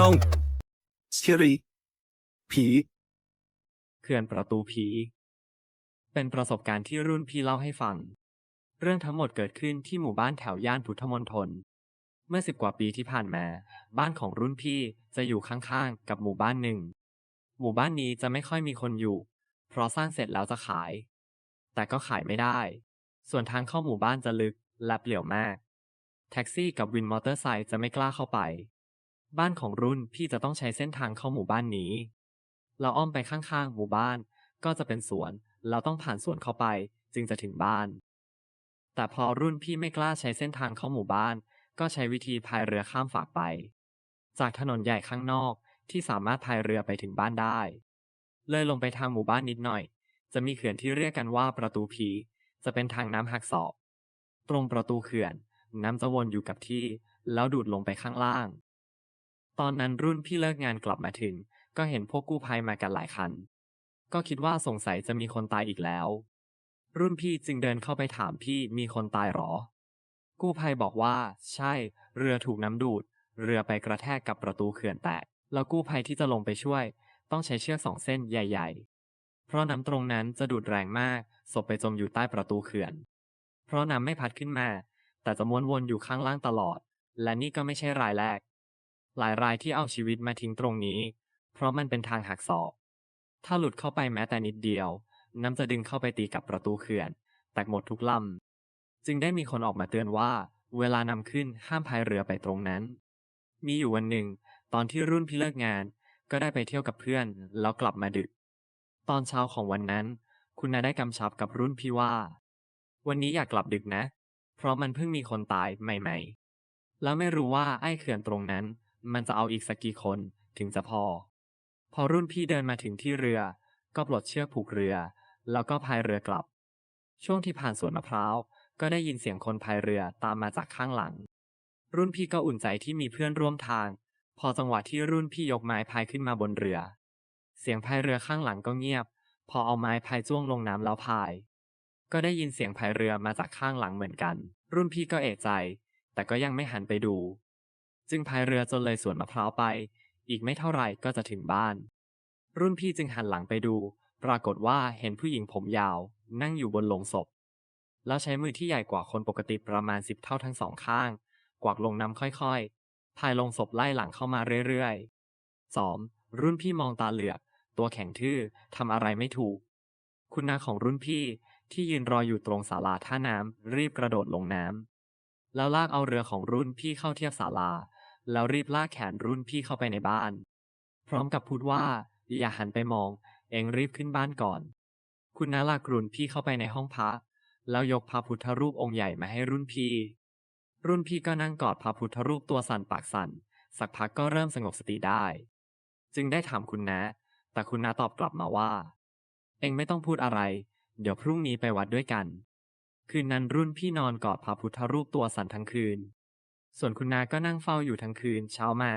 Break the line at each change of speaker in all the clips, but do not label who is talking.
ช่องเชีรีผี
เขื่อนประตูผี เป็นประสบการณ์ที่รุ่นพี่เล่าให้ฟัง เรื่องทั้งหมดเกิดขึ้นที่หมู่บ้านแถวย่านพุทธมณฑลเมื่อสิบกว่าปีที่ผ่านมา บ้านของรุ่นพี่จะอยู่ข้างๆ กับหมู่บ้านหนึ่ง หมู่บ้านนี้จะไม่ค่อยมีคนอยู่ เพราะสร้างเสร็จแล้วจะขาย แต่ก็ขายไม่ได้ ส่วนทางเข้าหมู่บ้านจะลึกและเปลี่ยวมาก แท็กซี่กับวินมอเตอร์ไซค์จะไม่กล้าเข้าไป บ้านของรุ่นพี่จะต้องใช้เส้นทางเข้าหมู่บ้านนี้ เราอ้อมไปข้างๆหมู่บ้าน ก็จะเป็นสวน เราต้องผ่านสวนเข้าไปจึงจะถึงบ้าน แต่พอรุ่นพี่ไม่กล้าใช้เส้นทางเข้าหมู่บ้าน ก็ใช้วิธีพายเรือข้ามฝากไป จากถนนใหญ่ข้างนอกที่สามารถพายเรือไปถึงบ้านได้ เลยลงไปทางหมู่บ้านนิดหน่อย จะมีเขื่อนที่เรียกกันว่าประตูผีจะเป็นทางน้ำหักศอกตรงประตูเขื่อน น้ำจะวนอยู่กับที่ แล้วดูดลงไปข้างล่าง ตอนนั้นรุ่นพี่เลิกงานกลับมาถึง ก็เห็นพวกกู้ภัยมากันหลายคัน ก็คิดว่าสงสัยจะมีคนตายอีกแล้ว รุ่นพี่จึงเดินเข้าไปถามพี่มีคนตายหรอ กู้ภัยบอกว่า ใช่ เรือถูกน้ำดูด เรือไปกระแทกกับประตูเขื่อนแตก แล้วกู้ภัยที่จะลงไปช่วย ต้องใช้เชือกสองเส้นใหญ่ ๆ เพราะน้ำตรงนั้นจะดูดแรงมากศพไปจมอยู่ใต้ประตูเขื่อน เพราะน้ำไม่พัดขึ้นมา แต่จะม้วนวนอยู่ข้างล่างตลอด และนี่ก็ไม่ใช่รายแรก หลายรายที่เอาชีวิตมาทิ้งตรงนี้ เพราะมันเป็นทางหักศอก ถ้าหลุดเข้าไปแม้แต่นิดเดียว น้ำจะดึงเข้าไปตีกับประตูเขื่อน แตกหมดทุกลำ จึงได้มีคนออกมาเตือนว่า เวลานำขึ้นห้ามพายเรือไปตรงนั้น มีอยู่วันหนึ่ง ตอนที่รุ่นพี่เลิกงาน ก็ได้ไปเที่ยวกับเพื่อน แล้วกลับมาดึก ตอนเช้าของวันนั้น คุณนาได้กำชับกับรุ่นพี่ว่า วันนี้อยากกลับดึกนะ เพราะมันเพิ่งมีคนตายใหม่ ๆ แล้วไม่รู้ว่าไอ้เขื่อนตรงนั้น มันจะเอาอีกสักกี่คนถึงจะพอ พอรุ่นพี่เดินมาถึงที่เรือ ก็ปลดเชือกผูกเรือ แล้วก็พายเรือกลับ ช่วงที่ผ่านสวนมะพร้าว ก็ได้ยินเสียงคนพายเรือตามมาจากข้างหลัง รุ่นพี่ก็อุ่นใจที่มีเพื่อนร่วมทาง พอจังหวะที่รุ่นพี่ยกไม้พายขึ้นมาบนเรือ เสียงพายเรือข้างหลังก็เงียบ พอเอาไม้พายจ้วงลงน้ำแล้วพาย ก็ได้ยินเสียงพายเรือมาจากข้างหลังเหมือนกัน รุ่นพี่ก็เอะใจ แต่ก็ยังไม่หันไปดู จึงพายเรือจนเลยสวนมะพร้าวไป อีกไม่เท่าไหร่ก็จะถึงบ้าน รุ่นพี่จึงหันหลังไปดู ปรากฏว่าเห็นผู้หญิงผมยาว นั่งอยู่บนโลงศพ แล้วใช้มือที่ใหญ่กว่าคนปกติประมาณสิบเท่าทั้งสองข้าง กวักลงน้ำค่อยๆ พายลงศพไล่หลังเข้ามาเรื่อยๆสองรุ่นพี่มองตาเหลือก ตัวแข็งทื่อทำอะไรไม่ถูก คุณนาของรุ่นพี่ที่ยืนรออยู่ตรงศาลาท่าน้ำรีบกระโดดลงน้ำแล้วลากเอาเรือของรุ่นพี่เข้าเทียบศาลา แล้วรีบลากแขนรุ่นพี่เข้าไปในบ้าน พร้อมกับพูดว่า อย่าหันไปมอง เองรีบขึ้นบ้านก่อน คุณนาลากรุ่นพี่เข้าไปในห้องพระแล้วยกพระพุทธรูปองค์ใหญ่มาให้รุ่นพี่ รุ่นพี่ก็นั่งกอดพระพุทธรูปตัวสั่นปากสั่น สักพักก็เริ่มสงบสติได้ จึงได้ถามคุณนาแต่คุณนาตอบกลับมาว่า เองไม่ต้องพูดอะไร เดี๋ยวพรุ่งนี้ไปวัดด้วยกัน คืนนั้นรุ่นพี่นอนกอดพระพุทธรูปตัวสั่นทั้งคืน ส่วนคุณนาก็นั่งเฝ้าอยู่ทั้งคืน เช้ามา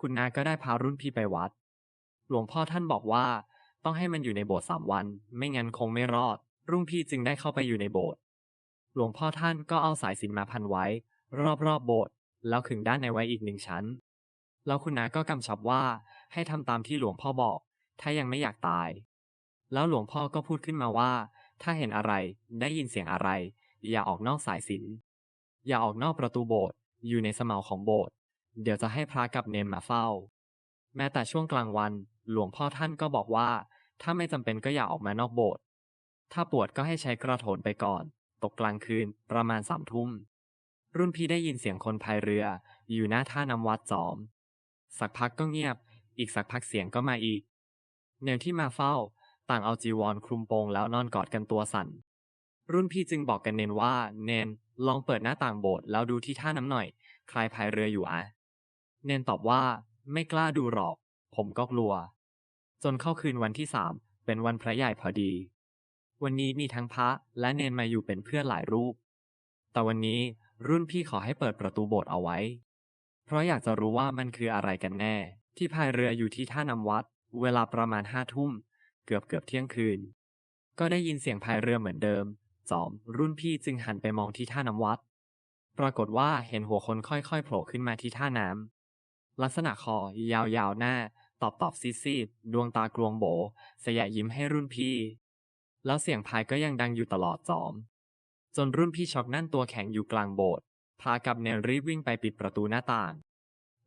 คุณนาก็ได้พารุ่นพี่ไปวัด หลวงพ่อท่านบอกว่า ต้องให้มันอยู่ในโบสถ์สามวัน ไม่งั้นคงไม่รอด รุ่งพี่จึงได้เข้าไปอยู่ในโบสถ์หลวงพ่อท่านก็เอาสายสิญจนมาพันไว้ รอบๆโบสถ์แล้วขึงด้านในไว้อีกหนึ่งชั้น แล้วคุณนาก็กำชับว่าให้ทำตามที่หลวงพ่อบอก ถ้ายังไม่อยากตาย แล้วหลวงพ่อก็พูดขึ้นมาว่า ถ้าเห็นอะไรได้ยินเสียงอะไร อย่าออกนอกสายสิญจนอย่าออกนอกประตูโบสถ์ อยู่ในสมาของโบสถ์เดี๋ยวจะให้พระกับเนนมาเฝ้า แม้แต่ช่วงกลางวันหลวงพ่อท่านก็บอกว่า ถ้าไม่จำเป็นก็อย่าออกมานอกโบสถ์ถ้าปวดก็ให้ใช้กระโถนไปก่อน ตกกลางคืนประมาณสามทุ่ม รุ่นพี่ได้ยินเสียงคนพายเรือ อยู่หน้าท่าน้ำวัดจอม สักพักก็เงียบ อีกสักพักเสียงก็มาอีกเนนที่มาเฝ้า ต่างเอาจีวรคลุมโปงแล้วนอนกอดกันตัวสั่น รุ่นพี่จึงบอกกันเนนว่า เนน ลองเปิดหน้าต่างโบสถ์แล้วดูที่ท่าน้ำหน่อย ใครพายเรืออยู่อะเนนตอบว่าไม่กล้าดูหรอก ผมก็กลัว จนเข้าคืนวันที่สามเป็นวันพระใหญ่พอดี วันนี้มีทั้งพระและเนนมาอยู่เป็นเพื่อนหลายรูป แต่วันนี้รุ่นพี่ขอให้เปิดประตูโบสถ์เอาไว้ เพราะอยากจะรู้ว่ามันคืออะไรกันแน่ ที่พายเรืออยู่ที่ท่าน้ำวัด เวลาประมาณห้าทุ่ม เกือบเกือบเที่ยงคืน ก็ได้ยินเสียงพายเรือเหมือนเดิม จอมรุ่นพี่จึงหันไปมองที่ท่าน้ำวัด ปรากฏว่าเห็นหัวคนค่อยๆโผล่ขึ้นมาที่ท่าน้ำลักษณะคอยาวๆหน้า ตอบตอบซีซีดๆดวงตากลวงโบสยะยิ้มให้รุ่นพี่ แล้วเสียงพายก็ยังดังอยู่ตลอดจอม จนรุ่นพี่ช็อกนั่นตัวแข็งอยู่กลางโบสถ์พากับเนนรีบวิ่งไปปิดประตูหน้าต่าง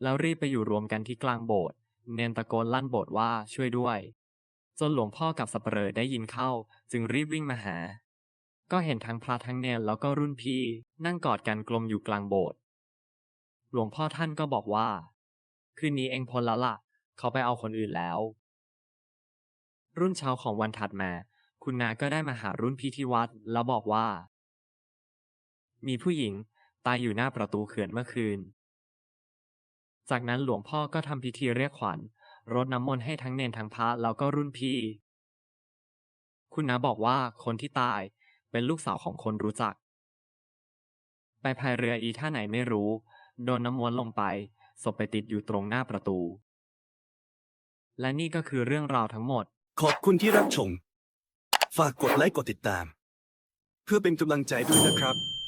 แล้วรีบไปอยู่รวมกันที่กลางโบสถ์เนนตะโกนลั่นโบสถ์ว่าช่วยด้วย จนหลวงพ่อกับสับเปลอได้ยินเข้า จึงรีบวิ่งมาหา ก็เห็นทั้งพระทั้งเนนแล้วก็รุ่นพี่นั่งกอดกันกลมอยู่กลางโบสถ์หลวงพ่อท่านก็บอกว่า คืนนี้เองพ้นแล้วล่ะ เขาไปเอาคนอื่นแล้ว รุ่นเช้าของวันถัดมา คุณนาก็ได้มาหารุ่นพี่ที่วัด แล้วบอกว่า มีผู้หญิงตายอยู่หน้าประตูเขื่อนเมื่อคืน จากนั้นหลวงพ่อก็ทำพิธีเรียกขวัญรดน้ำมนต์ให้ทั้งเนนทั้งพระแล้วก็รุ่นพี่ คุณนาบอกว่าคนที่ตาย เป็นลูกสาวของคนรู้จัก ไปพายเรืออีท่าไหนไม่รู้ โดนน้ำมนลงไปศพไปติดอยู่ตรงหน้าประตู และนี่ก็คือเรื่องราวทั้งหมด
ขอบคุณที่รับชม ฝากกดไลค์กดติดตาม เพื่อเป็นกำลังใจด้วยนะครับ